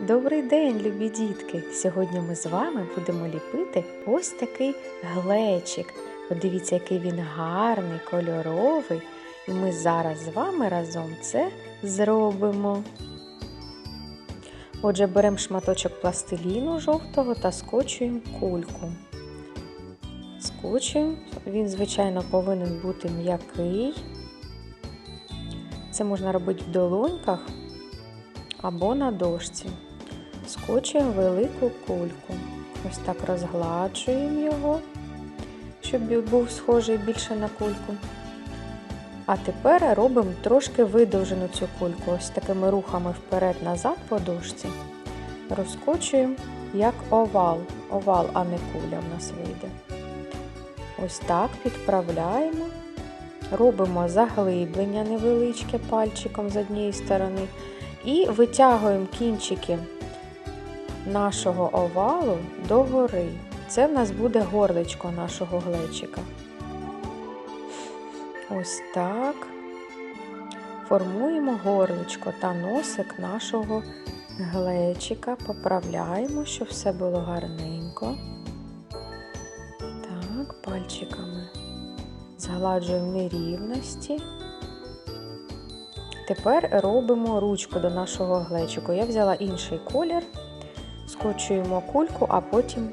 Добрий день, любі дітки! Сьогодні ми з вами будемо ліпити ось такий глечик. Подивіться, який він гарний, кольоровий. І ми зараз з вами разом це зробимо. Отже, беремо шматочок пластиліну жовтого та скочуємо кульку. Скочуємо, він, звичайно, повинен бути м'який. Це можна робити в долоньках або на дошці. Скочуємо велику кульку. Ось так розгладжуємо його, щоб був схожий більше на кульку. А тепер робимо трошки видовжену цю кульку, ось такими рухами вперед-назад по дошці. Розкочуємо як овал. Овал, а не куля в нас вийде. Ось так підправляємо. Робимо заглиблення невеличке пальчиком з однієї сторони. І витягуємо кінчики нашого овалу догори. Це в нас буде горличко нашого глечика. Ось так. Формуємо горличко та носик нашого глечика. Поправляємо, щоб все було гарненько. Так, пальчиками згладжуємо нерівності. Тепер робимо ручку до нашого глечику. Я взяла інший колір, скочуємо кульку, а потім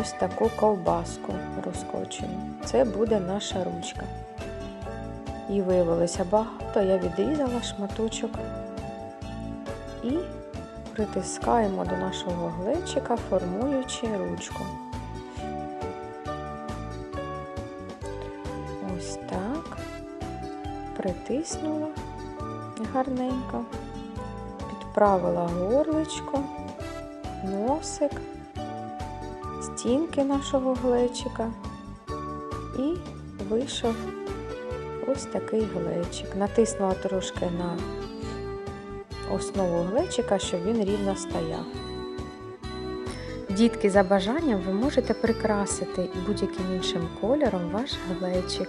ось таку ковбаску розкочуємо. Це буде наша ручка. І виявилося багато, я відрізала шматочок і притискаємо до нашого глечика, формуючи ручку. Ось так, притиснула гарненько, підправила горличко, носик, стінки нашого глечика і вийшов ось такий глечик. Натиснула трошки на основу глечика, щоб він рівно стояв. Дітки, за бажанням ви можете прикрасити будь-яким іншим кольором ваш глечик.